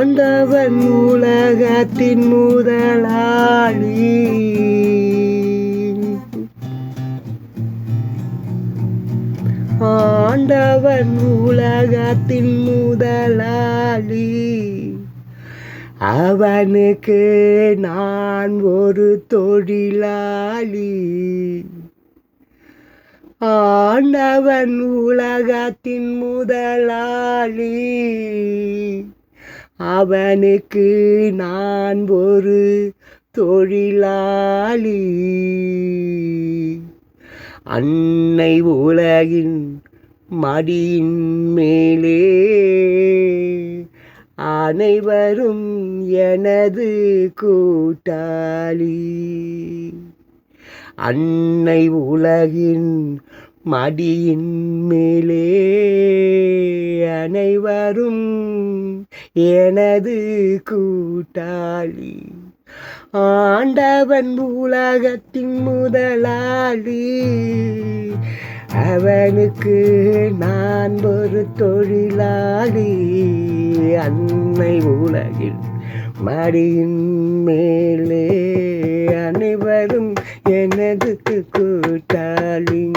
ஆண்டவன் உலகத்தின் முதலாளி. ஆண்டவன் உலகத்தின் முதலாளி. அவனுக்கு நான் ஒரு தொழிலாளி. ஆண்டவன் உலகத்தின் முதலாளி. அவனுக்கு நான் ஒரு தொழிலாளி. அன்னை உலகின் மடியின் மேலே அனைவரும் எனது கூட்டாளி. அன்னை உலகின் மடியின் மேலே அனைவரும் எனது கூட்டாளி. ஆண்டவன் உலகத்தின் முதலாளி. அவனுக்கு நான் ஒரு தொழிலாளி. அன்னை உலகில் மடியின் மேலே அனைவரும் எனது கூட்டாளி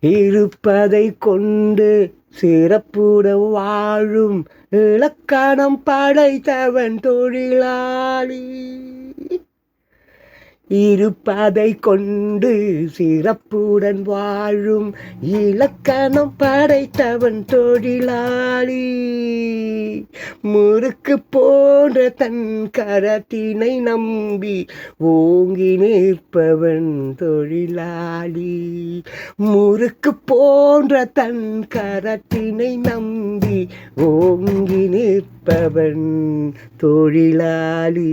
இருப்பதை கொண்டு சிறப்புட வாழும் இலக்கணம் படைத்தவன் தொழிலாளி. இருப்பதை கொண்டு சிறப்புடன் வாழும் இலக்கணம் படைத்தவன் தொழிலாளி. முறுக்கு போன்ற தன் கரத்தினை நம்பி ஓங்கி நிற்பவன் தொழிலாளி. முறுக்கு போன்ற தன் கரத்தினை நம்பி ஓங்கி நிற்பவன் தொழிலாளி.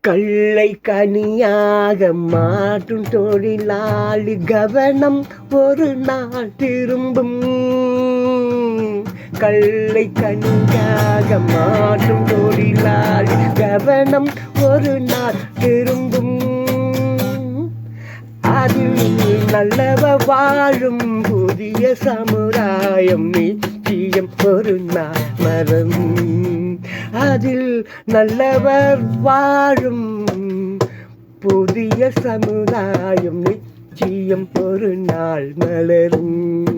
கள்ளை கனியாக மாற்றும் தொழிலாளி கவனம் ஒரு நாள் திரும்பும். கள்ளை கனியாக மாற்றும் தொழிலாளி கவனம் ஒரு நாள் திரும்பும். அதில் நல்லவ வாழும் புதிய சமுதாயம் நிச்சயம் ஒரு நாள் மரம் அதில் நல்லவர் வாழும் புதிய சமுதாயம் நிச்சயம் ஒரு நாள் மலரும்.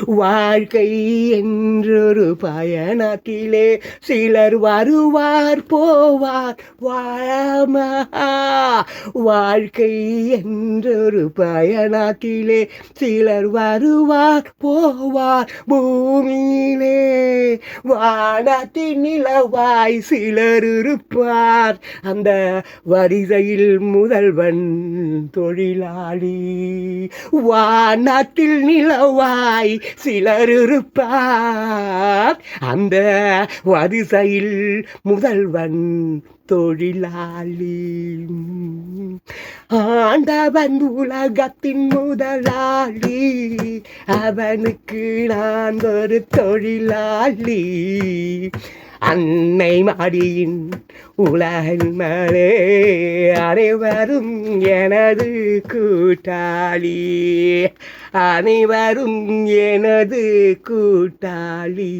வாழ்க்கை என்றொரு பயணத்திலே சிலர் வருவார் போவார். வாழமா வாழ்க்கை என்றொரு பயணத்திலே சிலர் வருவார் போவார். பூமியிலே வானத்தின் நிலவாய் சிலர் இருப்பார். அந்த வரிசையில் முதல்வன் தொழிலாளி. வானத்தில் நிலவாய் சிலர் இருப்பார் அந்த வரிசையில் முதல்வன் தொழிலாளி ஆண்டவன் உலகத்தின் முதலாளி. அவனுக்கு நான் ஒரு தொழிலாளி. அன்னை மாடியின் உலகின் மேலே அனைவரும் எனது கூட்டாளி. அனைவரும் எனது கூட்டாளி.